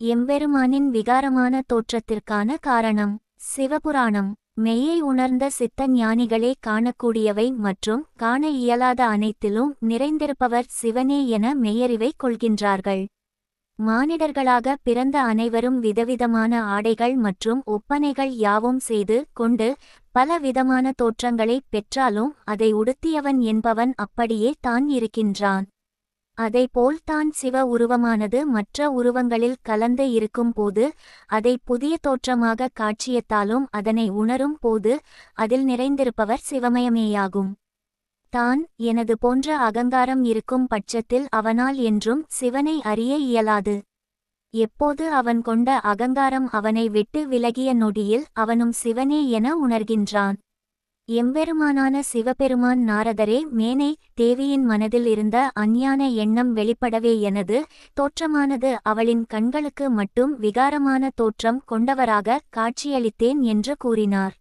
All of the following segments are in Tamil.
எம்பெருமானின் விகாரமான தோற்றத்திற்கான காரணம். சிவபுராணம். மெய்யை உணர்ந்த சித்த ஞானிகளே காணக்கூடியவை மற்றும் காண இயலாத அனைத்திலும் நிறைந்திருப்பவர் சிவனே என மெய்யறிவை கொள்கின்றார்கள். மானிடர்களாக பிறந்த அனைவரும் விதவிதமான ஆடைகள் மற்றும் ஒப்பனைகள் யாவும் செய்து கொண்டு பல விதமான தோற்றங்களைப் பெற்றாலும் அதை உடுத்தியவன் என்பவன் அப்படியே தான் இருக்கின்றான். அதைப்போல் தான் சிவ உருவமானது மற்ற உருவங்களில் கலந்து இருக்கும் போது அதை புதிய தோற்றமாக காட்சியத்தாலும் அதனை உணரும் போது அதில் நிறைந்திருப்பவர் சிவமயமேயாகும். தான் எனது போன்ற அகங்காரம் இருக்கும் பட்சத்தில் அவனால் என்றும் சிவனை அறிய இயலாது. எப்போது அவன் கொண்ட அகங்காரம் அவனை விட்டு விலகிய நொடியில் அவனும் சிவனே என உணர்கின்றான். எம்பெருமானான சிவபெருமான் நாரதரே மேனை தேவியின் மனதில் இருந்த அஞ்ஞான எண்ணம் வெளிப்படவே எனது. தோற்றமானது அவளின் கண்களுக்கு மட்டும் விகாரமான தோற்றம் கொண்டவராக காட்சியளித்தேன் என்று கூறினார்.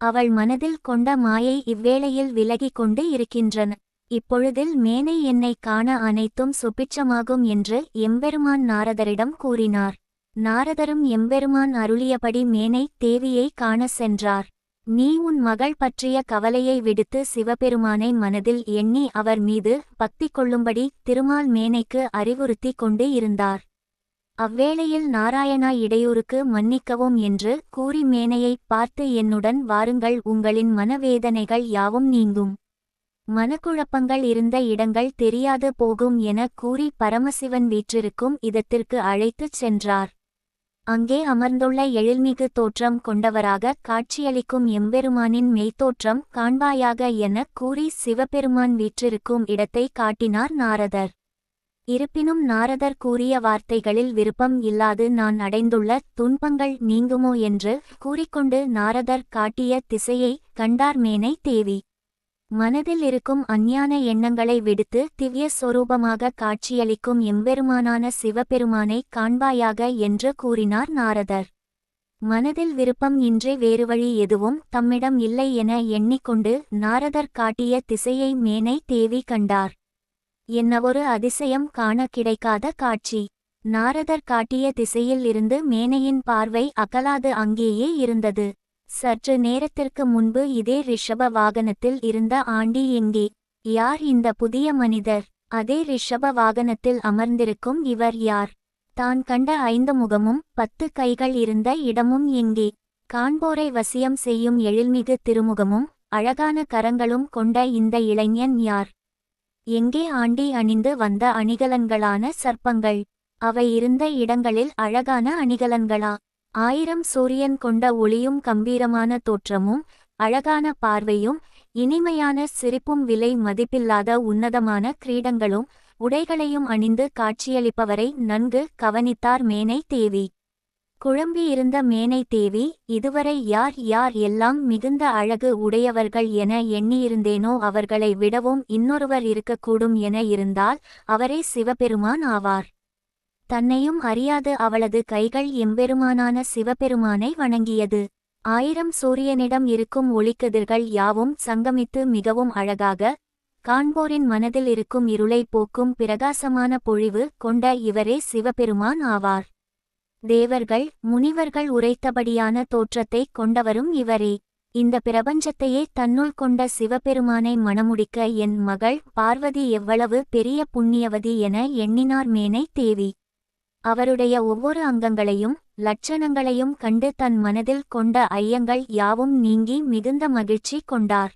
அவள் மனதில் கொண்ட மாயை இவ்வேளையில் விலகிக் கொண்டு இருக்கின்றன. இப்பொழுதில் மேனை என்னை காண அனைத்தும் சுபிட்சமாகும் என்று எம்பெருமான் நாரதரிடம் கூறினார். நாரதரும் எம்பெருமான் அருளியபடி மேனை தேவியை காண சென்றார். நீ உன் மகள் பற்றிய கவலையை விடுத்து சிவபெருமானை மனதில் எண்ணி அவர் மீது பக்தி கொள்ளும்படி திருமால் மேனைக்கு அறிவுறுத்தி கொண்டு இருந்தார். அவ்வேளையில் நாராயணா இடையூறுக்கு மன்னிக்கவும் என்று கூறி மேனையை பார்த்து என்னுடன் வாருங்கள் உங்களின் மனவேதனைகள் யாவும் நீங்கும். மனக்குழப்பங்கள் இருந்த இடங்கள் தெரியாது போகும் என கூறி பரமசிவன் வீற்றிருக்கும் இதத்திற்கு அழைத்துச் சென்றார். அங்கே அமர்ந்துள்ள எழில்மிகு தோற்றம் கொண்டவராக காட்சியளிக்கும் எம்பெருமானின் மெய்த்தோற்றம் காண்பாயாக என கூறி சிவபெருமான் வீற்றிருக்கும் இடத்தை காட்டினார் நாரதர். இருப்பினும் நாரதர் கூறிய வார்த்தைகளில் விருப்பம் இல்லாது நான் அடைந்துள்ள துன்பங்கள் நீங்குமோ என்று கூறிக்கொண்டு நாரதர் காட்டிய திசையை கண்டார் மேனை தேவி. மனதில் இருக்கும் அஞ்ஞான எண்ணங்களை விடுத்து திவ்ய சொரூபமாக காட்சியளிக்கும் எம்பெருமானான சிவபெருமானை காண்பாயாக என்று கூறினார் நாரதர். மனதில் விருப்பம் இன்றே வேறு வழி எதுவும் தம்மிடம் இல்லை என எண்ணிக்கொண்டு நாரதர் காட்டிய திசையை மேனை தேவி கண்டார். என்னவொரு அதிசயம் காண கிடைக்காத காட்சி. நாரதர் காட்டிய திசையில் இருந்து மேனையின் பார்வை அகலாது அங்கேயே இருந்தது. சற்று நேரத்திற்கு முன்பு இதே ரிஷப வாகனத்தில் இருந்த ஆண்டி எங்கே? யார் இந்த புதிய மனிதர்? அதே ரிஷப வாகனத்தில் அமர்ந்திருக்கும் இவர் யார்? தான் கண்ட ஐந்து முகமும் பத்து கைகள் இருந்த இடமும் எங்கே? காண்போரை வசியம் செய்யும் எழில்மிகு திருமுகமும் அழகான கரங்களும் கொண்ட இந்த இளைஞன் யார்? எங்கே ஆண்டி அணிந்து வந்த அணிகலன்களான சர்ப்பங்கள்? அவை இருந்த இடங்களில் அழகான அணிகலன்களா? ஆயிரம் சூரியன் கொண்ட ஒளியும் கம்பீரமான தோற்றமும் அழகான பார்வையும் இனிமையான சிரிப்பும் விலை மதிப்பில்லாத உன்னதமான கிரீடங்களும் உடைகளையும் அணிந்து காட்சியளிப்பவரை நன்கு கவனித்தார் மேனை தேவி. குழம்பியிருந்த மேனை தேவி இதுவரை யார் யார் எல்லாம் மிகுந்த அழகு உடையவர்கள் என எண்ணியிருந்தேனோ அவர்களை விடவும் இன்னொருவர் இருக்கக்கூடும் என இருந்தால் அவரே சிவபெருமான் ஆவார். தன்னையும் அறியாது அவளது கைகள் எம்பெருமானான சிவபெருமானை வணங்கியது. ஆயிரம் சூரியனிடம் இருக்கும் ஒளிக்கதிர்கள் யாவும் சங்கமித்து மிகவும் அழகாக காண்போரின் மனதில் இருக்கும் இருளை போக்கும் பிரகாசமான பொழிவு கொண்ட இவரே சிவபெருமான் ஆவார். தேவர்கள் முனிவர்கள் உரைத்தபடியான தோற்றத்தை கொண்டவரும் இவரே. இந்த பிரபஞ்சத்தையே தன்னுள் கொண்ட சிவபெருமானை மணமுடிக்க என் மகள் பார்வதி எவ்வளவு பெரிய புண்ணியவதி என எண்ணினார் மேனை தேவி. அவருடைய ஒவ்வொரு அங்கங்களையும் லட்சணங்களையும் கண்டு தன் மனதில் கொண்ட ஐயங்கள் யாவும் நீங்கி மிகுந்த மகிழ்ச்சி கொண்டார்.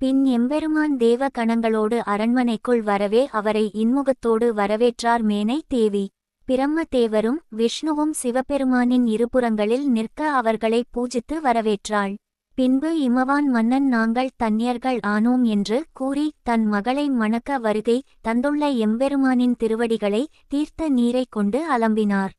பின் எம்பெருமான் தேவ கணங்களோடு அரண்மனைக்குள் வரவே அவரை இன்முகத்தோடு வரவேற்றார் மேனை தேவி. பிரம்ம தேவரும் விஷ்ணுவும் சிவபெருமானின் இருபுறங்களில் நிற்க அவர்களை பூஜித்து வரவேற்றாள். பின்பு இமவான் மன்னன் நாங்கள் தன்னியர்கள் ஆனோம் என்று கூறி தன் மகளை மணக்க வருகை தந்துள்ள எம்பெருமானின் திருவடிகளை தீர்த்த நீரைக் கொண்டு அலம்பினார்.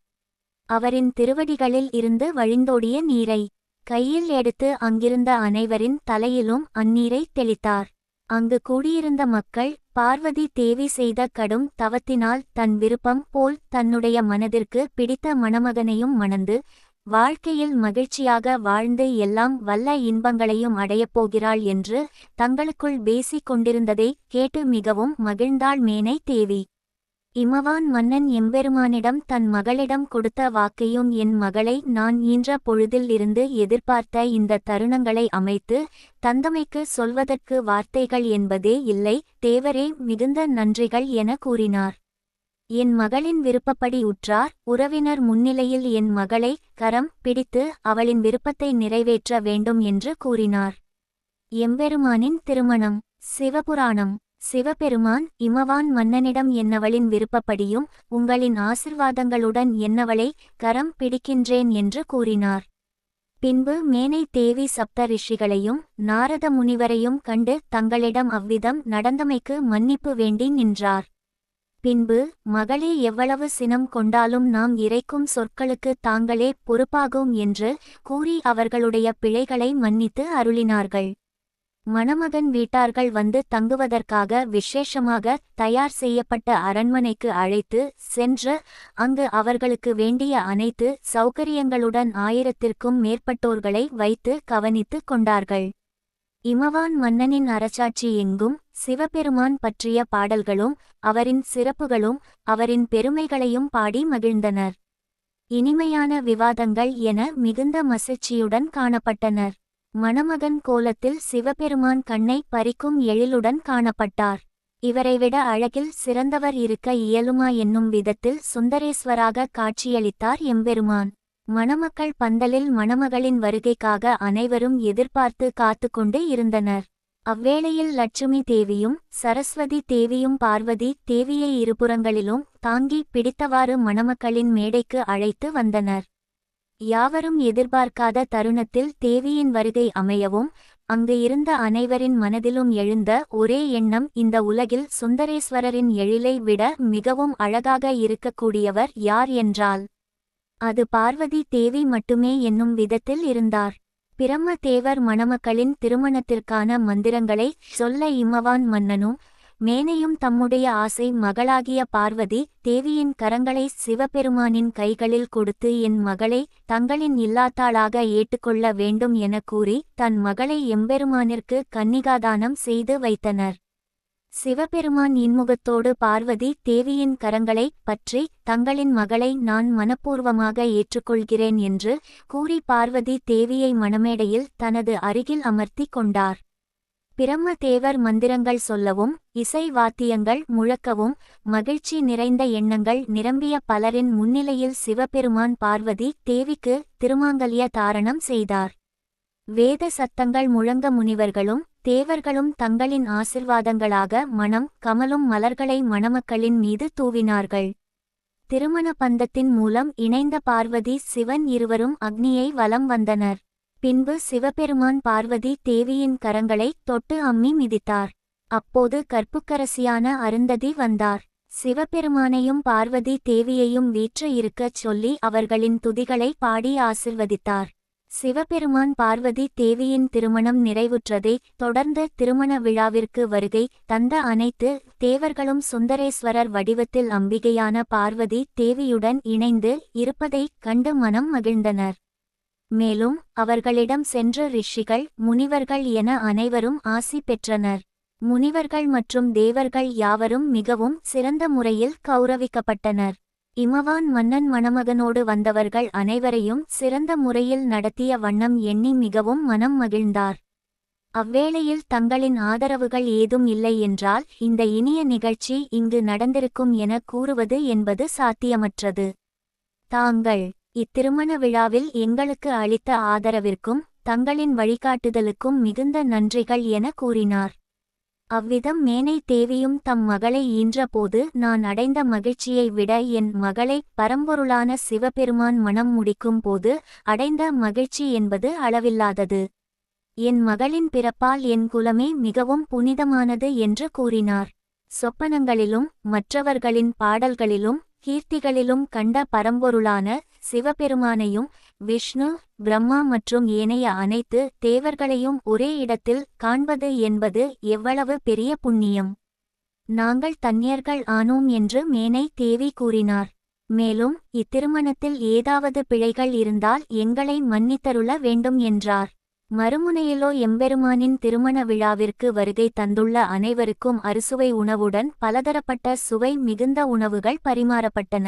அவரின் திருவடிகளில் இருந்து வழிந்தோடிய நீரை கையில் எடுத்து அங்கிருந்த அனைவரின் தலையிலும் அந்நீரை தெளித்தார். அங்கு கூடியிருந்த மக்கள் பார்வதி தேவி செய்த கடும் தவத்தினால் தன் விருப்பம் போல் தன்னுடைய மனதிற்கு பிடித்த மணமகனையும் மணந்து வாழ்க்கையில் மகிழ்ச்சியாக வாழ்ந்து எல்லாம் வல்ல இன்பங்களையும் அடையப் போகிறாள் என்று தங்களுக்குள் பேசிக் கொண்டிருந்ததை கேட்டு மிகவும் மகிழ்ந்தாள் மேனை தேவி. இமவான் மன்னன் எம்பெருமானிடம் தன் மகளிடம் கொடுத்த வாக்கையும் என் மகளை நான் ஈன்ற பொழுதில் இருந்து எதிர்பார்த்த இந்த தருணங்களை அமைத்து தந்தமைக்கு சொல்வதற்கு வார்த்தைகள் என்பதே இல்லை தேவரே மிகுந்த நன்றிகள் என கூறினார். என் மகளின் விருப்பப்படி உற்றார். உறவினர் முன்னிலையில் என் மகளை கரம் பிடித்து அவளின் விருப்பத்தை நிறைவேற்ற வேண்டும் என்று கூறினார். எம்பெருமானின் திருமணம். சிவபுராணம். சிவபெருமான் இமவான் மன்னனிடம் என்னவளின் விருப்பப்படியும் உங்களின் ஆசிர்வாதங்களுடன் என்னவளை கரம் பிடிக்கின்றேன் என்று கூறினார். பின்பு மேனை தேவி சப்த ரிஷிகளையும் நாரத முனிவரையும் கண்டு தங்களிடம் அவ்விதம் நடந்தமைக்கு மன்னிப்பு வேண்டி நின்றார். பின்பு மகளே எவ்வளவு சினம் கொண்டாலும் நாம் இறைக்கும் சொற்களுக்கு தாங்களே பொறுப்பாகும் என்று கூறி அவர்களுடைய பிழைகளை மன்னித்து அருளினார்கள். மணமகன் வீட்டார்கள் வந்து தங்குவதற்காக விசேஷமாக தயார் செய்யப்பட்ட அரண்மனைக்கு அழைத்து சென்று அங்கு அவர்களுக்கு வேண்டிய அனைத்து சௌகரியங்களுடன் ஆயிரத்திற்கும் மேற்பட்டோர்களை வைத்து கவனித்துக் கொண்டார்கள். இமவான் மன்னனின் அரசாட்சி எங்கும் சிவபெருமான் பற்றிய பாடல்களும் அவரின் சிறப்புகளும் அவரின் பெருமைகளையும் பாடி மகிழ்ந்தனர். இனிமையான விவாதங்கள் என மிகுந்த மசிழ்ச்சியுடன் காணப்பட்டனர். மணமகன் கோலத்தில் சிவபெருமான் கண்ணை பறிக்கும் எழிலுடன் காணப்பட்டார். இவரைவிட அழகில் சிறந்தவர் இருக்க இயலுமா என்னும் விதத்தில் சுந்தரேஸ்வராக காட்சியளித்தார் எம்பெருமான். மணமக்கள் பந்தலில் மணமகளின் வருகைக்காக அனைவரும் எதிர்பார்த்து காத்து கொண்டு இருந்தனர். அவ்வேளையில் லட்சுமி தேவியும் சரஸ்வதி தேவியும் பார்வதி தேவியை இருபுறங்களிலும் தாங்கி பிடித்தவாறு மணமக்களின் மேடைக்கு அழைத்து வந்தனர். யாவரும் எதிர்பார்க்காத தருணத்தில் தேவியின் வருகை அமையவும் அங்கு இருந்த அனைவரின் மனதிலும் எழுந்த ஒரே எண்ணம் இந்த உலகில் சுந்தரேஸ்வரரின் எழிலை விட மிகவும் அழகாக இருக்கக்கூடியவர் யார் என்றால் அது பார்வதி தேவி மட்டுமே என்னும் விதத்தில் இருந்தார். பிரம்ம தேவர் மணமக்களின் திருமணத்திற்கான மந்திரங்களை சொல்ல இம்மவான் மன்னனும் மேனையும் தம்முடைய ஆசை மகளாகிய பார்வதி தேவியின் கரங்களை சிவபெருமானின் கைகளில் கொடுத்து என் மகளை தங்களின் இல்லாத்தாளாக ஏற்றுக்கொள்ள வேண்டும் என கூறி தன் மகளை எம்பெருமானிற்கு கன்னிகாதானம் செய்து வைத்தனர். சிவபெருமான் இன்முகத்தோடு பார்வதி தேவியின் கரங்களை பற்றி தங்களின் மகளை நான் மனப்பூர்வமாக ஏற்றுக்கொள்கிறேன் என்று கூறி பார்வதி தேவியை மணமேடையில் தனது அருகில் அமர்த்தி கொண்டார். பிரம்ம தேவர் மந்திரங்கள் சொல்லவும் இசை வாத்தியங்கள் முழக்கவும் மகிழ்ச்சி நிறைந்த எண்ணங்கள் நிரம்பிய பலரின் முன்னிலையில் சிவபெருமான் பார்வதி தேவிக்கு திருமாங்கல்ய தாரணம் செய்தார். வேத சத்தங்கள் முழங்க முனிவர்களும் தேவர்களும் தங்களின் ஆசிர்வாதங்களாக மணம் கமலும் மலர்களை மணமக்களின் மீது தூவினார்கள். திருமண பந்தத்தின் மூலம் இணைந்த பார்வதி சிவன் இருவரும் அக்னியை வலம் வந்தனர். பின்பு சிவபெருமான் பார்வதி தேவியின் கரங்களை தொட்டு அம்மி மிதித்தார். அப்போது கற்புக்கரசியான அருந்ததி வந்தார். சிவபெருமானையும் பார்வதி தேவியையும் வீற்று இருக்கச் சொல்லி அவர்களின் துதிகளை பாடி ஆசிர்வதித்தார். சிவபெருமான் பார்வதி தேவியின் திருமணம் நிறைவுற்றதை தொடர்ந்து திருமண விழாவிற்கு வருகை தந்த அனைத்து தேவர்களும் சுந்தரேஸ்வரர் வடிவத்தில் அம்பிகையான பார்வதி தேவியுடன் இணைந்து இருப்பதைக் கண்டு மனம் மகிழ்ந்தனர். மேலும் அவர்களிடம் சென்ற ரிஷிகள் முனிவர்கள் என அனைவரும் ஆசி பெற்றனர். முனிவர்கள் மற்றும் தேவர்கள் யாவரும் மிகவும் சிறந்த முறையில் கௌரவிக்கப்பட்டனர். இமவான் மன்னன் மணமகனோடு வந்தவர்கள் அனைவரையும் சிறந்த முறையில் நடத்திய வண்ணம் எண்ணி மிகவும் மனம் மகிழ்ந்தார். அவ்வேளையில் தங்களின் ஆதரவுகள் ஏதும் இல்லை என்றால் இந்த இனிய நிகழ்ச்சி இங்கு நடந்திருக்கும் என கூறுவது என்பது சாத்தியமற்றது. தாங்கள் இத்திருமண விழாவில் எங்களுக்கு அளித்த ஆதரவிற்கும் தங்களின் வழிகாட்டுதலுக்கும் மிகுந்த நன்றிகள் என கூறினார். அவ்விதம் மேனை தேவியும் தம் மகளை ஈன்றபோது நான் அடைந்த மகிழ்ச்சியை விட என் மகளை பரம்பொருளான சிவபெருமான் மனம் முடிக்கும் போது அடைந்த மகிழ்ச்சி என்பது அளவில்லாதது. என் மகளின் பிறப்பால் என் குலமே மிகவும் புனிதமானது என்று கூறினார். சொப்பனங்களிலும் மற்றவர்களின் பாடல்களிலும் கீர்த்திகளிலும் கண்ட பரம்பொருளான சிவபெருமானையும் விஷ்ணு பிரம்மா மற்றும் ஏனைய அனைத்து தேவர்களையும் ஒரே இடத்தில் காண்பது என்பது எவ்வளவு பெரிய புண்ணியம். நாங்கள் தன்னியர்கள் ஆனோம் என்று மேனை தேவி கூறினார். மேலும் இத்திருமணத்தில் ஏதாவது பிழைகள் இருந்தால் எங்களை மன்னித்தருள வேண்டும் என்றார். மறுமுனையிலோ எம்பெருமானின் திருமண விழாவிற்கு வருகை தந்துள்ள அனைவருக்கும் அறுசுவை உணவுடன் பலதரப்பட்ட சுவை மிகுந்த உணவுகள் பரிமாறப்பட்டன.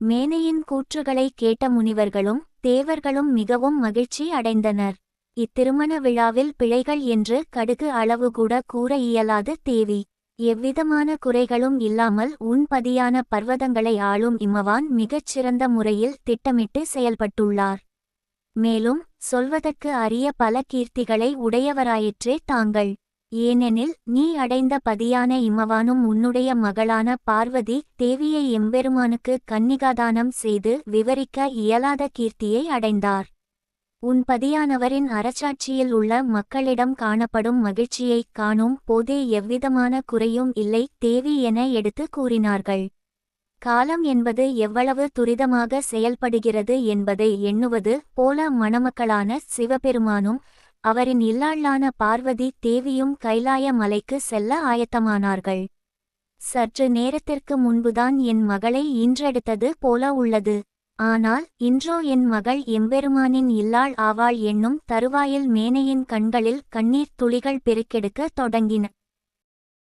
மேனையின் கூற்றுகளை கேட்ட முனிவர்களும் தேவர்களும் மிகவும் மகிழ்ச்சி அடைந்தனர். இத்திருமண விழாவில் பிழைகள் என்று கடுகு அளவு கூட கூற இயலாது தேவி. எவ்விதமான குறைகளும் இல்லாமல் உன்பதியான பர்வதங்களை ஆளும் இம்மவான் மிகச் சிறந்த முறையில் திட்டமிட்டு செயல்பட்டுள்ளார். மேலும் சொல்வதற்கு அரிய பல கீர்த்திகளை உடையவராயிற்றே தாங்கள். ஏனெனில் நீ அடைந்த பதியான இம்மவானும் உன்னுடைய மகளான பார்வதி தேவியை எம்பெருமானுக்கு கன்னிகாதானம் செய்து விவரிக்க இயலாத கீர்த்தியை அடைந்தார். உன் பதியானவரின் அரசாட்சியில் உள்ள மக்களிடம் காணப்படும் மகிழ்ச்சியைக் காணும் போதே எவ்விதமான குறையும் இல்லை தேவி என எடுத்து கூறினார்கள். காலம் என்பது எவ்வளவு துரிதமாக செயல்படுகிறது என்பதை எண்ணுவது போல மணமக்களான சிவபெருமானும் அவரின் இல்லாளான பார்வதி தேவியும் கைலாய மலைக்கு செல்ல ஆயத்தமானார்கள். சற்று நேரத்திற்கு முன்புதான் என் மகளை இன்றெடுத்தது போல உள்ளது. ஆனால் இன்றோ என் மகள் எம்பெருமானின் இல்லாள் ஆவாள் என்னும் தருவாயில் மேனையின் கண்களில் கண்ணீர் துளிகள் பெருக்கெடுக்க தொடங்கின.